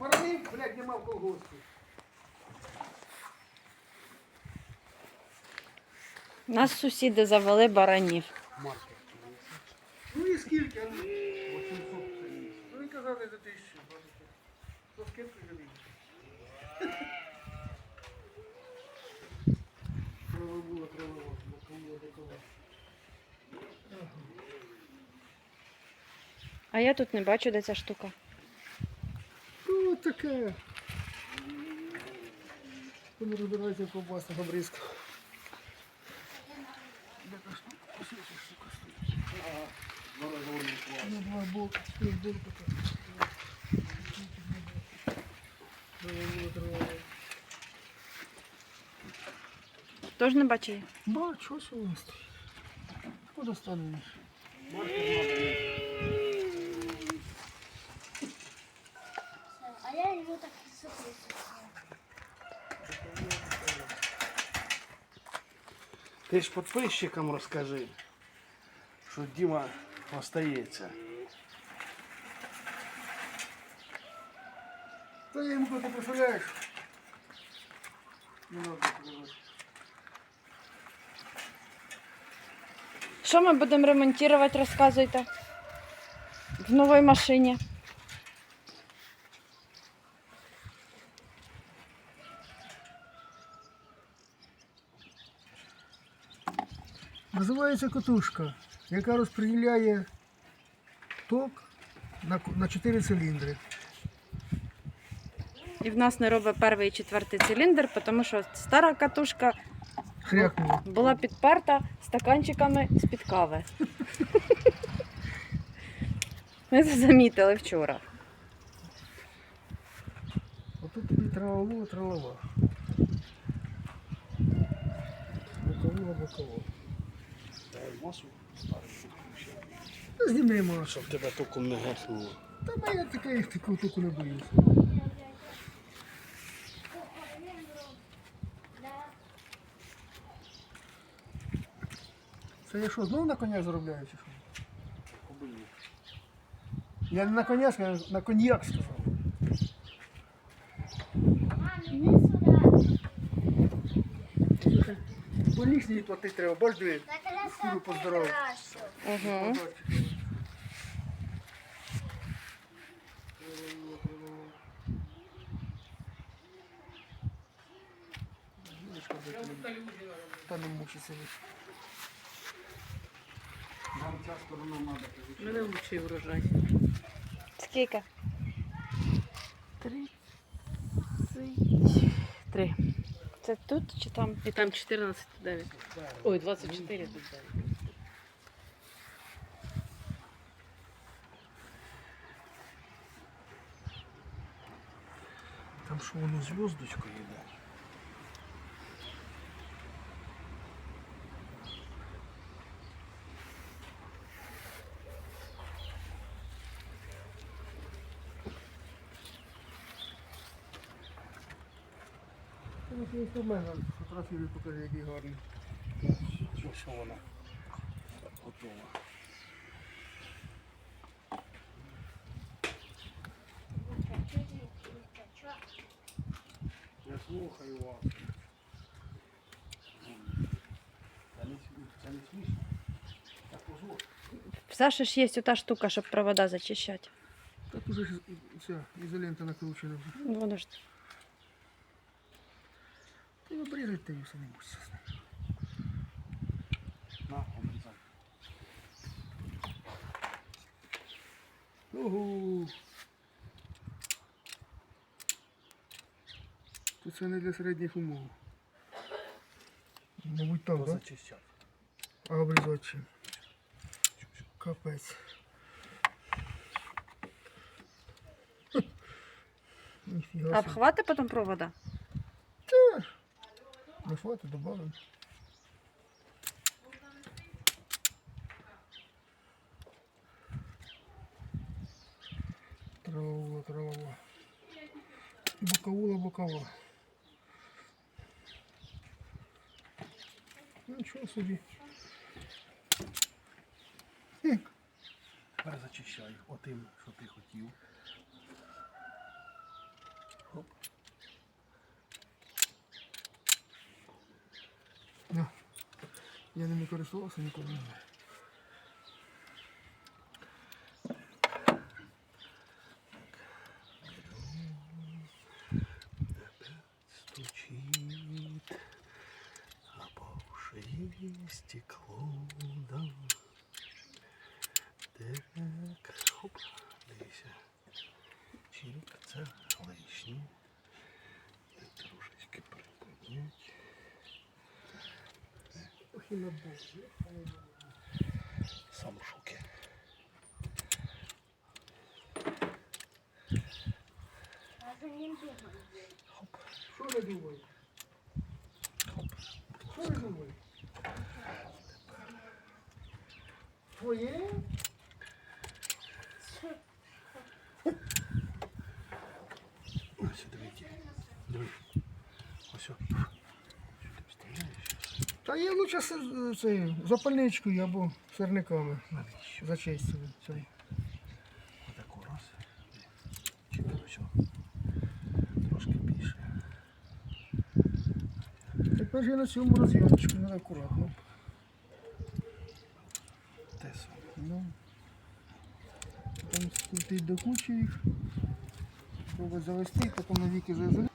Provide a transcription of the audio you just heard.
Баранів, блядь, нема в колгоспі. Нас сусіди завели баранів. Ну і скільки? Ну, 800 синів. Ну він казав, за тисячу. бачите. То скидку жалію. Треба було, треба було. Боково, боково. А я тут не бачу, де ця штука. Таке. Не розбирається в ковбасних обрізках. Ну, два боки, три боки. Тож не бачу її. Бачу, ось у нас. Куди станеш? А я його так і записую. Ти ж підписчикам розкажи, що Діма остається. Та я йому ти представляєш? Що ми будемо ремонтувати, розказуйте. В новій машині. Називається котушка, яка розподіляє ток на, на 4 циліндри. І в нас не робить перший і четвертий циліндр, тому що стара катушка Хрякнуло. була підперта стаканчиками з-під кави. Ми це замітили вчора. Отут тобі травово, тралова. Боково, боково. Масу старий Зніми Машу. Щоб тебе током не гепнуло. Та мене таке, як таку таку не боюся. Це я що, знову на коня заробляю чи що? Я не на коня сказав, на коньяк сказав. Сюди. Больничний платити треба, бач диви. Так я Скоро сам поздоровав. покрашу. Угу. Та не мучиться. Нам ця сторона треба. Мене лучший врожай. Скільки? Три. Три. Це тут чи там? І там 14,9. Ой, 24 тут далі. Там що воно зв'язочкою йде. фотографію покажи, який гарний. Що, що вона готова. Я слухаю вас. Це не, смі- це не смішно. Так позор. В Саші ж є ота штука, щоб провода зачищати. Так уже ж і- ця ізолента накручена вже. Ну, Воно ж Ти обрізати ти все не мусиш. На, обрізай. Ого. Тут це не для середніх умов. Мабуть так, так? Позачищати. А обрізати чим? Капець. Ніфіга А собі. обхвати потім провода? Не хватить, добавимо. Травова, травова. Боковула, бокова. Ну, Нічого собі. Тепер зачищай отим, що ти хотів. Хоп. На. Я ними користувався ніколи не знаю. Стучит, а по шее стекло, да. Так, хоп, дивися. Чирик, це Ох і на бок. Сам в шокі. А за ним бігаю. Що ви думаєте? Що ви думаєте? Твоє? Ось, диви, які. Диви. Ось. Що ти вставляєш? Та є лучше з- це, запальничкою або сирниками зачистили. Це. Отаку раз. Чи. Трошки більше. Тепер же на цьому розйомчику треба акуратно. Те саме. Ну. Потім скрутить до кучі їх. Пробувати завести, потім навіки завезли.